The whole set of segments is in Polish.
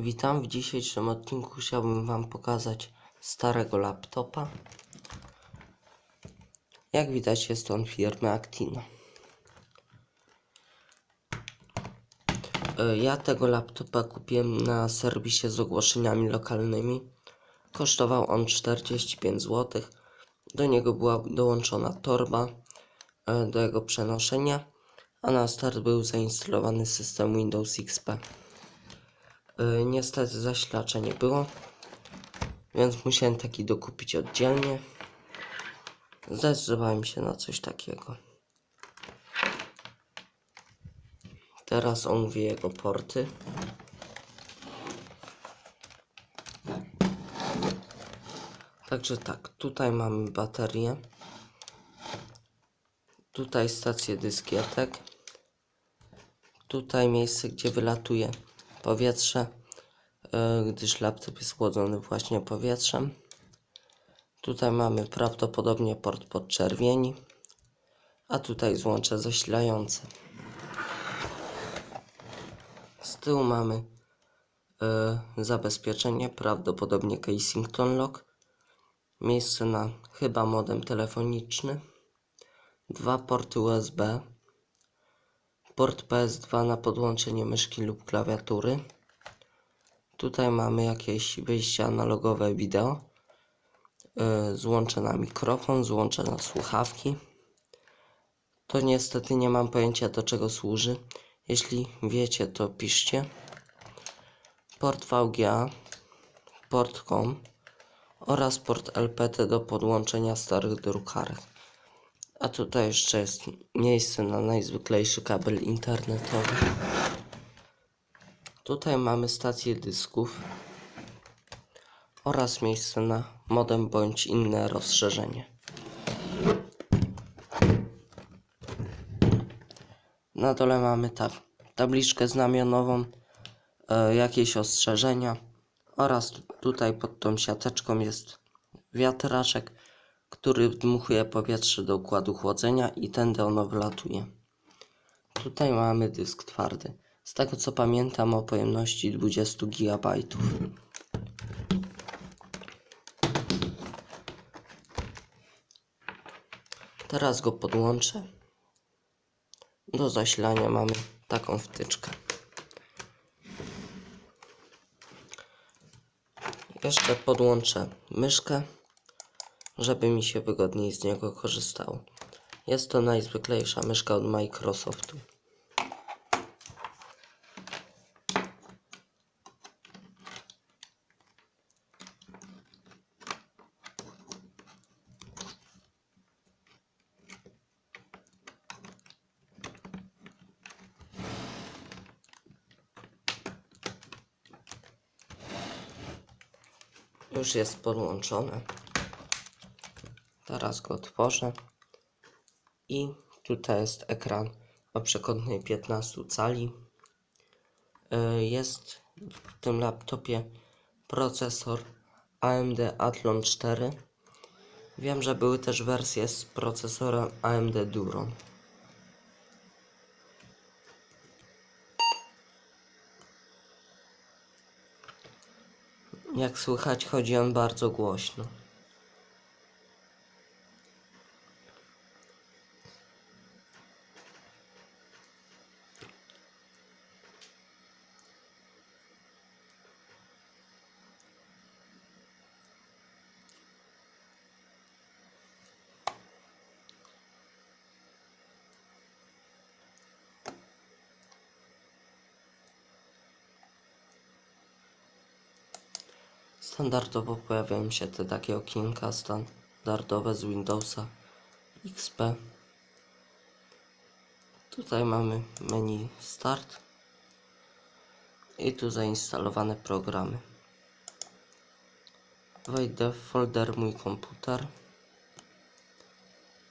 Witam, w dzisiejszym odcinku chciałbym Wam pokazać starego laptopa. Jak widać jest on firmy Actina. E, Ja tego laptopa kupiłem na serwisie z ogłoszeniami lokalnymi. Kosztował on 45 zł. Do niego była dołączona torba e, do jego przenoszenia, a na start był zainstalowany system Windows XP. Y, Niestety zasilacza nie było, więc musiałem taki dokupić oddzielnie. Zdecydowałem się na coś takiego. Teraz omówię jego porty. Także tak, tutaj mamy baterię. Tutaj stację dyskietek. Tutaj miejsce, gdzie wylatuje powietrze, e, gdyż laptop jest chłodzony właśnie powietrzem. Tutaj mamy prawdopodobnie port podczerwieni, a tutaj złącze zasilające. Z tyłu mamy e, zabezpieczenie, prawdopodobnie Casington Lock, miejsce na chyba modem telefoniczny, dwa porty USB, port PS2 na podłączenie myszki lub klawiatury. Tutaj mamy jakieś wyjście analogowe wideo. Yy, złącze na mikrofon, złącze na słuchawki. To niestety nie mam pojęcia do czego służy. Jeśli wiecie to piszcie. Port VGA, port COM oraz port LPT do podłączenia starych drukarek. A tutaj jeszcze jest miejsce na najzwyklejszy kabel internetowy. Tutaj mamy stację dysków oraz miejsce na modem bądź inne rozszerzenie. Na dole mamy tak, tabliczkę znamionową, e, jakieś ostrzeżenia oraz tu- tutaj pod tą siateczką jest wiatraczek, który wdmuchuje powietrze do układu chłodzenia i tędy ono wlatuje. Tutaj mamy dysk twardy. Z tego co pamiętam o pojemności 20 GB. Teraz go podłączę. Do zasilania mamy taką wtyczkę. Jeszcze podłączę myszkę, żeby mi się wygodniej z niego korzystało. Jest to najzwyklejsza myszka od Microsoftu. Już jest podłączone. Teraz go otworzę. I tutaj jest ekran o przekątnej 15 cali. Y, Jest w tym laptopie procesor AMD Athlon 4. Wiem, że były też wersje z procesorem AMD Duron. Jak słychać, chodzi on bardzo głośno. Standardowo pojawiają się te takie okienka standardowe z Windowsa XP. Tutaj mamy menu Start i tu zainstalowane programy. Wejdę w folder mój komputer.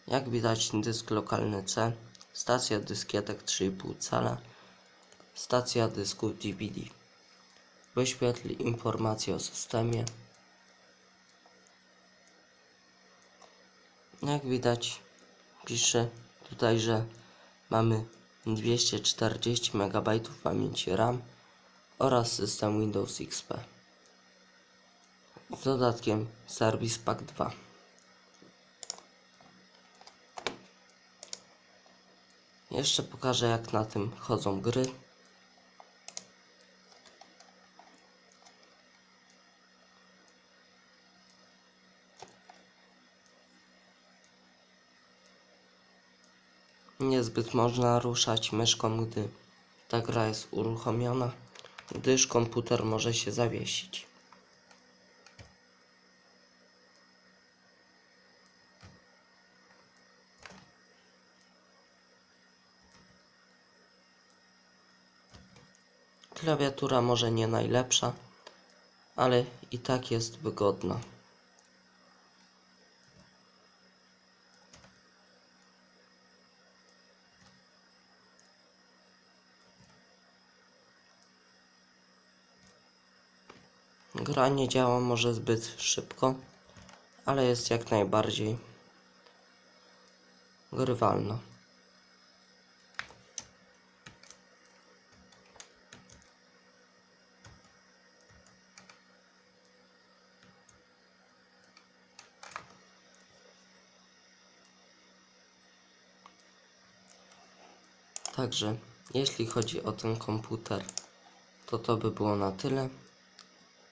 Jak widać dysk lokalny C, stacja dyskietek 3,5 cala, stacja dysków DVD. Wyświetl informacje o systemie. Jak widać, pisze tutaj, że mamy 240 MB pamięci RAM oraz system Windows XP. Z dodatkiem Service Pack 2. Jeszcze pokażę jak na tym chodzą gry. Niezbyt można ruszać myszką, gdy ta gra jest uruchomiona, gdyż komputer może się zawiesić. Klawiatura może nie najlepsza, ale i tak jest wygodna. Gra nie działa może zbyt szybko, ale jest jak najbardziej grywalna. Także jeśli chodzi o ten komputer, to to by było na tyle.